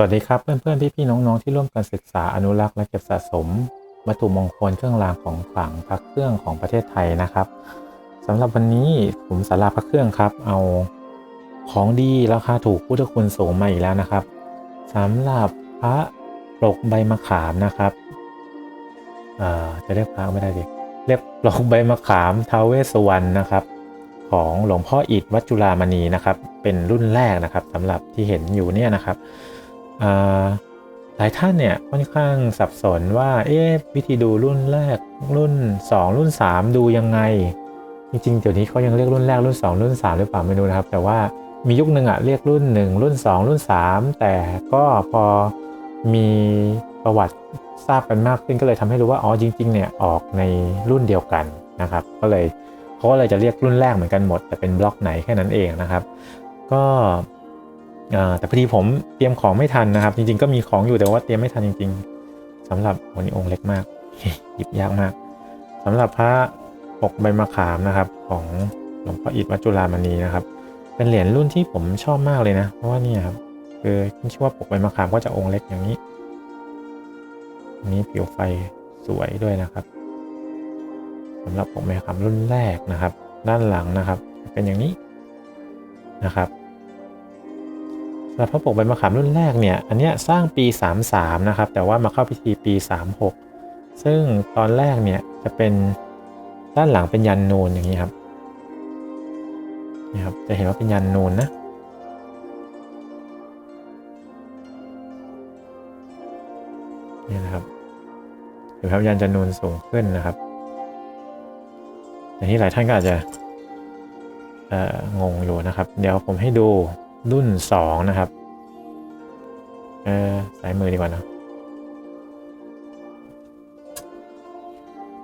วัสดีครับเพื่อนๆ พี่ๆ น้องๆ ที่ร่วมกันศึกษาอนุรักษ์และเก็บสะสม วัตถุมงคลเครื่องรางของขลังพระเครื่องของประเทศไทยนะครับสำหรับวันนี้ผมสาราพระเครื่องครับ เอาของดีราคาถูกพุทธคุณสูงมาอีกแล้วนะครับสำหรับพระปลกใบมะขามนะครับเอ่อจะเรียกพระไม่ได้ดิเรียกปลกใบมะขามทาเวสวรรณนะครับ ของหลวงพ่ออิฐวัดจุฬามณีนะครับ เป็นรุ่นแรกนะครับสำหรับที่เห็นอยู่เนี่ยนะครับ หลายท่านเนี่ยค่อนข้างสับสนว่าเอ๊ะวิธีดูรุ่นแรกรุ่น 2 รุ่น 3 ดูยังไง จริงๆเดี๋ยวนี้เขายังเรียกรุ่นแรกรุ่น 2 รุ่น 3 หรือเปล่าไม่รู้นะครับ แต่ว่ามียุคหนึ่งอะเรียกรุ่น 1 รุ่น 2 รุ่น 3 แต่ก็พอมีประวัติทราบกันมากขึ้นก็เลยทำให้รู้ว่าอ๋อจริงๆเนี่ยออกในรุ่นเดียวกันนะครับ ก็เลยเขาก็เลยจะเรียกรุ่นแรกเหมือนกันหมด แต่เป็นบล็อกไหนแค่นั้นเองนะครับ ก็ แต่พอดีผมเตรียมของไม่ทันนะครับ จริงๆก็มีของอยู่แต่ว่าเตรียมไม่ทันจริง ๆสำหรับวันนี้องค์เล็กมากหยิบยากมากสำหรับพระปกใบมะขามนะครับ ของหลวงพ่ออิฐวัดจุฬามณีนะครับ เป็นเหรียญรุ่นที่ผมชอบมากเลยนะ เพราะว่านี่ครับคือขึ้นชื่อว่าปกใบมะขามก็จะองค์เล็กอย่างนี้นี้ผิวไฟสวยด้วยนะครับสำหรับผมใบมะขามรุ่นแรกนะครับ ด้านหลังนะครับ เป็นอย่างนี้นะครับ สำหรับพระปกใบมะขามรุ่นแรกเนี่ย อันเนี้ยสร้างปี 33 นะครับ แต่ว่ามาเข้าพิธีปี 36 ซึ่งตอนแรกเนี่ยจะเป็นด้านหลังเป็นยันนูนอย่างนี้ครับนี่ครับ จะเห็นว่าเป็นยันนูนนะนี่นะครับเห็นพระยันจะนูนสูงขึ้นนะครับอย่างที่หลายท่านก็อาจจะงงอยู่นะครับ เดี๋ยวผมให้ดู รุ่น 2 นะครับ เออสายมือดีกว่านะ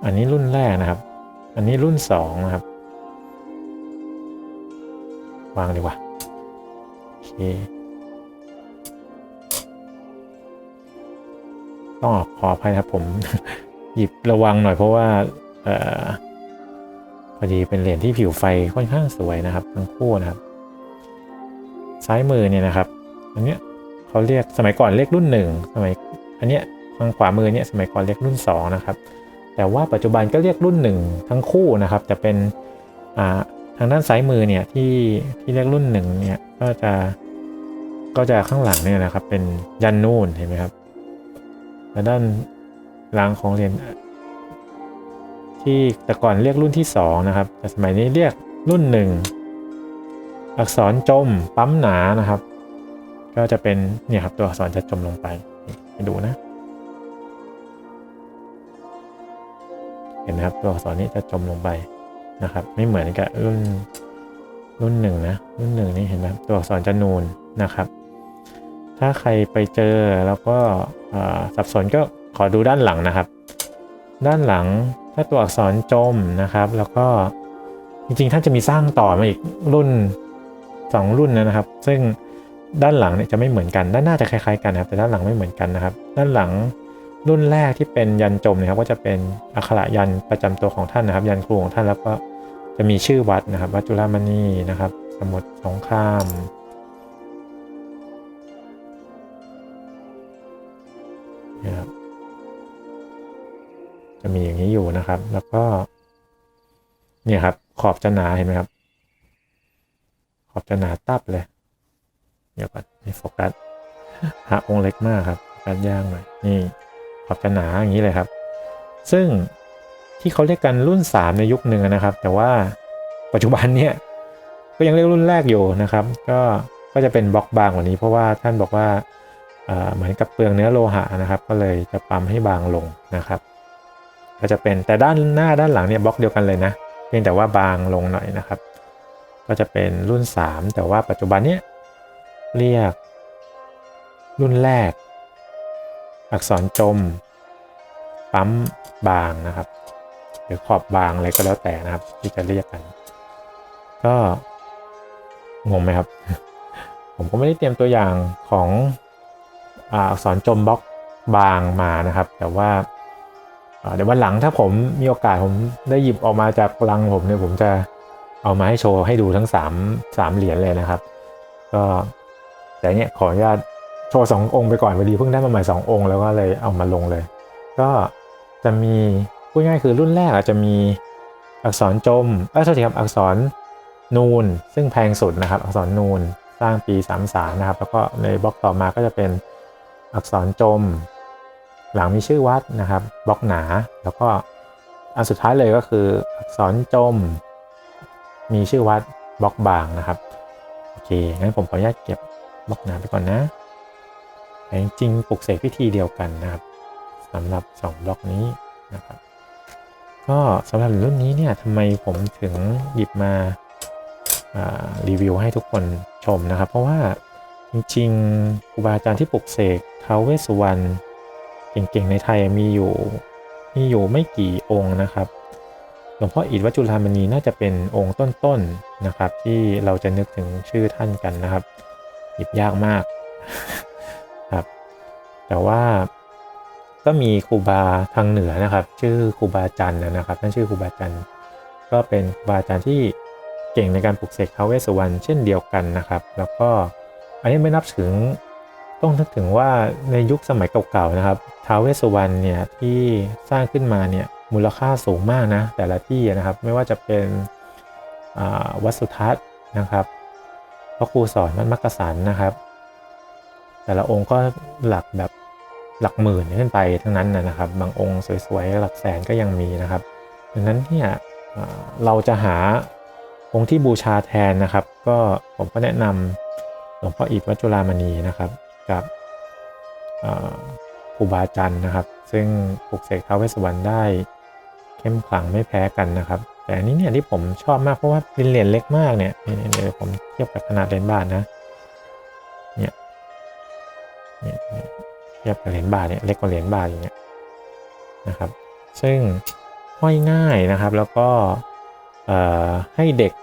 อันนี้รุ่นแรกนะครับ อันนี้รุ่น 2 นะครับ วางดีกว่า โอเค ต้องขออภัยนะครับผม หยิบระวังหน่อยเพราะว่า เออพอดีเป็นเหรียญที่ผิวไฟค่อนข้างสวยนะครับ ทั้งคู่นะครับ ซ้ายมือเนี่ยนะครับ อันเนี้ยเขาเรียกสมัยก่อนเรียกรุ่นหนึ่งสมัยอันเนี้ยทางขวามือเนี่ยสมัยก่อนเรียกรุ่นสองนะครับ แต่ว่าปัจจุบันก็เรียกรุ่นหนึ่งทั้งคู่นะครับ แต่เป็นอ่าทางด้านซ้ายมือเนี่ยที่ที่เรียกรุ่นหนึ่งเนี่ยก็จะก็จะข้างหลังเนี่ยนะครับ เป็นยันนูนเห็นไหมครับและด้านหลังของเหรียญที่แต่ก่อนเรียกรุ่นที่ 2 นะครับ แต่สมัยนี้เรียกรุ่น 1 อักษรจมปั๊มหนานะครับ ก็จะเป็นเนี่ยครับตัวอักษรจะจมลงไปไปดูนะ เห็นไหมครับตัวอักษรนี้จะจมลงไปนะครับ ไม่เหมือนกับรุ่นรุ่นหนึ่งนะรุ่นหนึ่งนี่เห็นไหมครับตัวอักษรจะนูนนะครับ ถ้าใครไปเจอแล้วก็สับสนก็ขอดูด้านหลังนะครับ ด้านหลังถ้าตัวอักษรจมนะครับ แล้วก็จริงๆท่านจะมีสร้างต่อมาอีกรุ่น 2 รุ่นนะครับ ซึ่งด้านหลังเนี่ยจะไม่เหมือนกัน ด้านหน้าจะคล้ายๆกันนะครับ แต่ด้านหลังไม่เหมือนกันนะครับ ด้านหลังรุ่นแรกที่เป็นยันจมนะครับ ก็จะเป็นอักขระยันประจำตัวของท่านนะครับ ยันครูของท่านแล้วก็จะมีชื่อวัดนะครับ วัดจุฬามณีนะครับ สมุทรสงครามนี่ยครับจะมีอย่างนี้อยู่นะครับ แล้วก็ เนี่ยครับ ขอบจะหนาเห็นไหมครับ อบจะหนาตับเลย เดี๋ยวก่อนไม่โฟกัสหาองค์เล็กมากครับโฟกัสย่างหน่อยนี่ขอบจะหนาอย่างนี้เลยครับ ซึ่งที่เขาเรียกกันรุ่น 3 ในยุคหนึ่งนะครับ แต่ว่าปัจจุบันเนี่ยก็ยังเรียกรุ่นแรกอยู่นะครับ ก็ก็จะเป็นบล็อกบางกว่านี้ เพราะว่าท่านบอกว่าเอ่อเหมือนกับเปลืองเนื้อโลหะนะครับ ก็เลยจะปั๊มให้บางลงนะครับ ก็จะเป็นแต่ด้านหน้าด้านหลังเนี่ยบล็อกเดียวกันเลยนะเพียงแต่ว่าบางลงหน่อยนะครับ ก็จะเป็นรุ่น 3 แต่ว่าปัจจุบันเนี้ยเรียก รุ่นแรก อักษรจม ปั๊มบางนะครับ หรือขอบบางอะไรก็แล้วแต่นะครับ ที่จะเรียกกัน ก็งงไหมครับ ผมก็ไม่ได้เตรียมตัวอย่างของอาอักษรจมบล็อกบางมานะครับ แต่ว่าอ่าเดี๋ยววันหลังถ้าผมมีโอกาสผมได้หยิบออกมาจากลังผมเนี่ยผมจะ เอามาให้โชว์ให้ดูทั้ง3 3เหรียญเลยนะครับ ก็แต่เนี่ยขออนุญาตโชว์สององค์ไปก่อนพอดีเพิ่งได้มาใหม่สององค์แล้วก็เลยเอามาลงเลย ก็จะมีพูดง่ายคือรุ่นแรกอาจจะมีอักษรจมเออโทษทีครับอักษรนูน ซึ่งแพงสุดนะครับ อักษรนูนสร้างปี 33 นะครับ แล้วก็ในบล็อกต่อมาก็จะเป็นอักษรจม หลังมีชื่อวัดนะครับบล็อกหนา แล้วก็อันสุดท้ายเลยก็คืออักษรจม มีชื่อวัดบล็อกบางนะครับ โอเค งั้นผมขออนุญาตเก็บบล็อกหนาไปก่อนนะแต่จริงๆปลุกเสกพิธีเดียวกันนะครับสำหรับ 2 บล็อกนี้นะครับ ก็สำหรับรุ่นนี้เนี่ยทำไมผมถึงหยิบมาารีวิวให้ทุกคนชมนะครับ เพราะว่าจริงๆครูบาอาจารย์ที่ปลุกเสกท้าวเวสสุวรรณเก่งๆในไทยมีอยู่มีอยู่ไม่กี่องค์นะครับ หลวงพ่ออิฐวัจุฬามณีน่าจะเป็นองค์ต้นๆนะครับ ที่เราจะนึกถึงชื่อท่านกันนะครับ หยิบยากมากครับ แต่ว่าก็มีครูบาทางเหนือนะครับ ชื่อครูบาจันนะครับท่นชื่อครูบาจันก็เป็นครูบาอาจารย์ที่เก่งในการปลุกเสกท้าวเวสสุวรรณเช่นเดียวกันนะครับ แล้วก็อันนี้ไม่นับถึงต้องนึกถึงว่าในยุคสมัยเก่าๆนะครับท้าวเวสสุวรรณเนี่ยที่สร้างขึ้นมาเนี่ย มูลค่าสูงมากนะแต่ละที่นะครับไม่ว่าจะเป็นวัดสุทัศน์นะครับพระครูสอนวัดมักกะสันนะครับ แต่ละองค์ก็หลักแบบหลักหมื่นขึ้นไปทั้งนั้นนะครับ บางองค์สวยๆหลักแสนก็ยังมีนะครับดังนั้นเนี่ยเราจะหาองค์ที่บูชาแทนนะครับ ก็ผมก็แนะนำหลวงพ่ออิฐวัดจุฬามณีนะครับกับครูบาจันนะครับ ซึ่งปลุกเสกท้าวเวสสุวรรณได้ เข้มขลังไม่แพ้กันนะครับ แต่อันนี้เนี่ยที่ผมชอบมากเพราะว่าเป็นเหรียญเล็กมากเนี่ยเดี๋ยวผมเทียบกับขนาดเหรียญบาทนะเนี่ยเนี่ยเทียบกับเหรียญบาทเนี่ยเล็กกว่าเหรียญบาทอย่างเงี้ยนะครับ ซึ่งห้อยง่ายนะครับแล้วก็ให้เด็ก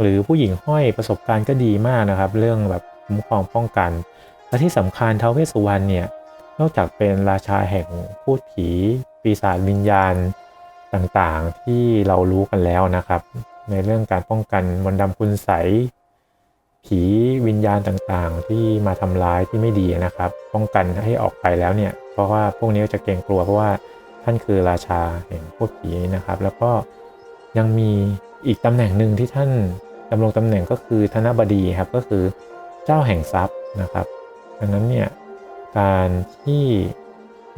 หรือผู้หญิงห้อยประสบการณ์ก็ดีมากนะครับ เรื่องแบบคุ้มครองป้องกัน และที่สำคัญท้าวเวสสุวรรณเนี่ยนอกจากเป็นราชาแห่งพูดผีปีศาจวิญญาณ ต่างๆที่เรารู้กันแล้วนะครับ ในเรื่องการป้องกันมนต์ดำคุณใสผีวิญญาณต่างๆ ที่มาทำร้ายที่ไม่ดีนะครับ ป้องกันให้ออกไปแล้วเนี่ย เพราะว่าพวกนี้จะเกรงกลัวเพราะว่าท่านคือราชาแห่งพูดผีนะครับ แล้วก็ยังมีอีกตำแหน่งหนึ่งที่ท่านดำรงตำแหน่งก็คือธนบดีครับก็คือเจ้าแห่งทรัพย์นะครับดังนั้นเนี่ยการที่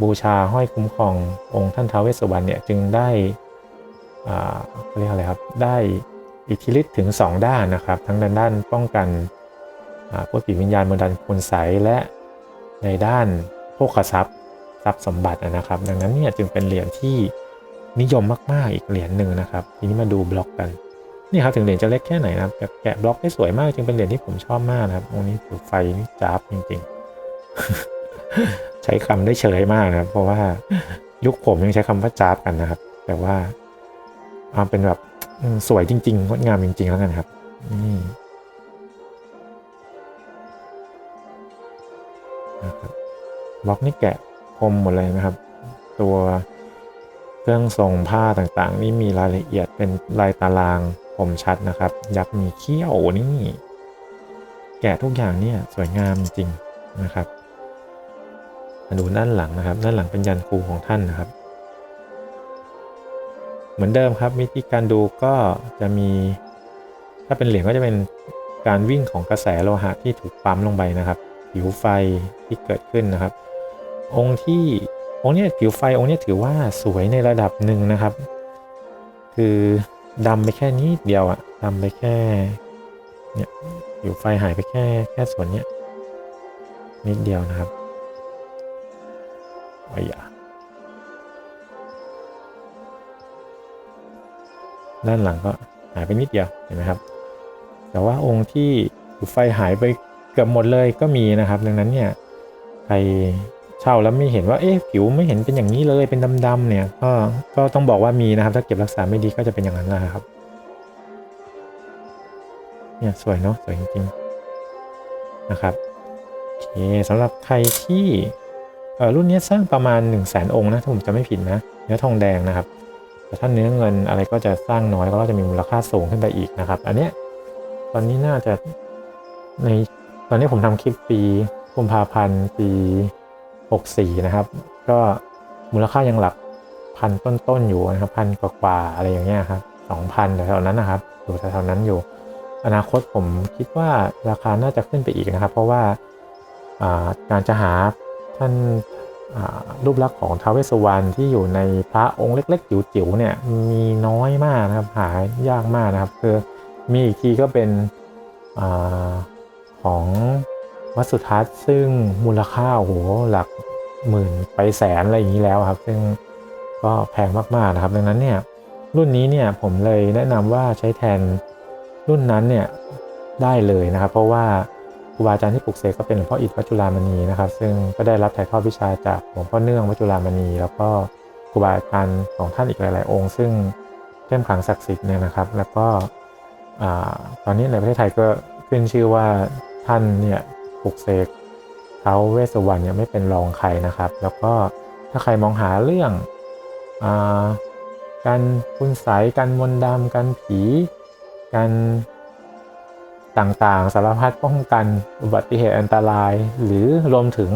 บูชาห้อยคุ้มครององค์ท่านท้าวเวสสุวรรณเนี่ยจึงได้เขาเรียกอะไรครับได้อิทธิฤทธิ์ถึง 2 ด้านนะครับ ทั้งในด้านป้องกันพวกผีวิญญาณมนดันคุณใสและในด้านโภคทรัพย์ทรัพย์สมบัตินะครับ ดังนั้นเนี่ยจึงเป็นเหรียญที่นิยมมาก ๆ อีกเหรียญหนึ่งนะครับ ทีนี้มาดูบล็อกกันนี่ครับถึงเหรียญจะเล็กแค่ไหนนะครับแต่แกะบล็อกได้สวยมากจึงเป็นเหรียญที่ผมชอบมากนะครับองค์นี้ถือไฟนี่จ้าบจริง ๆ ใช้คำได้เฉยมากนะครับ เพราะว่ายุคผมยังใช้คำว่าจ้าบกันนะครับ แต่ว่าเอาเป็นแบบสวยจริงๆงดงามจริง ๆ แล้วกันครับนี่นะครับบล็อกนี่แกะคมหมดเลยนะครับ ตัวเครื่องทรงผ้าต่างๆ นี่มีรายละเอียดเป็นลายตารางคมชัดนะครับ ยักษ์มีเขี้ยวนี่ แกะทุกอย่างเนี่ยสวยงามจริงนะครับ มาดูด้านหลังนะครับ ด้านหลังเป็นยันครูของท่านนะครับ เหมือนเดิมครับวิธีการดูก็จะมี ถ้าเป็นเหรียญก็จะเป็นการวิ่งของกระแสโลหะที่ถูกปั๊มลงไปนะครับ ผิวไฟที่เกิดขึ้นนะครับ องค์ที่องค์นี้ผิวไฟองค์นี้ถือว่าสวยในระดับหนึ่งนะครับ คือดำไปแค่นิดเดียวอะดำไปแค่เนี่ยผิวไฟหายไปแค่แค่ส่วนเนี้ยนิดเดียวนะครับ โอ้ยอะด้านหลังก็หายไปนิดเดียวเห็นไหมครับ แต่ว่าองค์ที่ไฟหายไปเกือบหมดเลยก็มีนะครับ ดังนั้นเนี่ยใครเช่าแล้วไม่เห็นว่าเอ๊ะผิวไม่เห็นเป็นอย่างนี้เลยเป็นดำๆเนี่ยก็ก็ต้องบอกว่ามีนะครับ ถ้าเก็บรักษาไม่ดีก็จะเป็นอย่างนั้นนะครับเนี่ยสวยเนาะสวยจริงๆนะครับโอเคสำหรับใครที่ รุ่นนี้สร้างประมาณ 1 0 0 0 0แสนองค์นะถ้าผมจะไม่ผิดนะ เนื้อทองแดงนะครับ แต่ถ้าเนื้อเงินอะไรก็จะสร้างน้อยก็จะมีมูลค่าสูงขึ้นไปอีกนะครับ อันเนี้ยตอนนี้น่าจะในตอนนี้ผมทำคลิปปีกุมภาพันธ์ปี 64 นะครับ ก็มูลค่ายังหลักพันต้นๆอยู่นะครับพันกว่าๆอะไรอย่างเงี้ยครับสองพันแถวๆนั้นนะครับอยู่แถวๆนั้นอยู่ อนาคตผมคิดว่าราคาน่าจะขึ้นไปอีกนะครับ เพราะว่าการจะหา ท่านรูปลักษณ์ของท้าวเวสสุวรรณที่อยู่ในพระองค์เล็ก ๆ จิ๋วๆเนี่ยมีน้อยมากนะครับหายากมากนะครับ คือมีอีกทีก็เป็นอของวัดสุทัศน์ซึ่งมูลค่าโอ้โหหลักหมื่นไปแสนอะไรอย่างนี้แล้วครับ ซึ่งก็แพงมากๆนะครับ ดังนั้นเนี่ยรุ่นนี้เนี่ยผมเลยแนะนำว่าใช้แทนรุ่นนั้นเนี่ยได้เลยนะครับ เพราะว่า ครูบาอาจารย์ที่ปลุกเสกก็เป็นหลวงพ่ออิฐวัจุฬามณีนะครับ ซึ่งก็ได้รับถ่ายทอดวิชาจากหลวงพ่อเนื่องวัจุฬามณี แล้วก็ครูบาอาจารย์ของท่านอีกหลาย ๆ องค์ ซึ่งเข้มขลังศักดิ์สิทธิ์เนี่ยนะครับ แล้วก็ตอนนี้ในประเทศไทยก็ขึ้นชื่อว่าท่านเนี่ยปลุกเสกเท้าวเวสสุวรรณเนี่ยไม่เป็นรองใครนะครับ แล้วก็ถ้าใครมองหาเรื่องอการคุณไสยการมนต์ดำการผีการ ต่างๆ สารพัดป้องกันอุบัติเหตุอันตราย หรือรวมถึง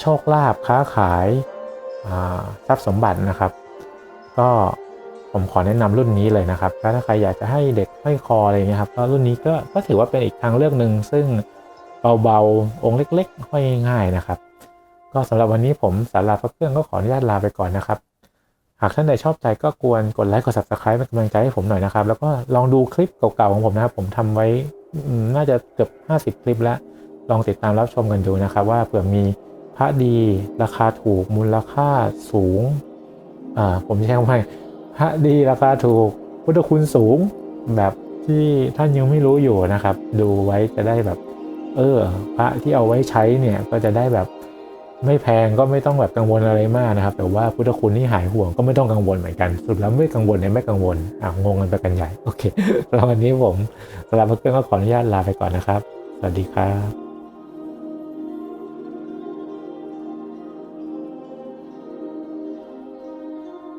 โชคลาภค้าขายทรัพย์สมบัตินะครับ ก็ผมขอแนะนำรุ่นนี้เลยนะครับถ้าใครอยากจะให้เด็กห้อยคออะไรอย่างเงี้ยครับก็รุ่นนี้ก็ก็ถือว่าเป็นอีกทางเลือกหนึ่งซึ่งเบาๆองค์เล็กๆห้อยง่ายนะครับ ก็สำหรับวันนี้ผมสาราพระเครื่องก็ขออนุญาตลาไปก่อนนะครับ หากท่านใดชอบใจก็ควรกดไลค์กด subscribe เป็นกำลังใจให้ผมหน่อยนะครับ แล้วก็ลองดูคลิปเก่าๆของผมนะครับ ผมทำไว้น่าจะเกือบ 50 คลิปแล้ว ลองติดตามรับชมกันดูนะครับ ว่าเผื่อมีพระดีราคาถูกมูลค่าสูงอ่าผมใช้คำว่าพระดีราคาถูกพุทธคุณสูงแบบที่ท่านยังไม่รู้อยู่นะครับ ดูไว้จะได้แบบ เออ พระที่เอาไว้ใช้เนี่ยก็จะได้แบบ ไม่แพงก็ไม่ต้องแบบกังวลอะไรมากนะครับ แต่ว่าพุทธคุณที่หายห่วงก็ไม่ต้องกังวลเหมือนกันสุดแล้วไม่กังวลเนี่ยไม่กังวลอะงงกันไปกันใหญ่โอเคแล้ววันนี้ผมสำหรับเพื่อนก็ขออนุญาตลาไปก่อนนะครับ สวัสดีครับ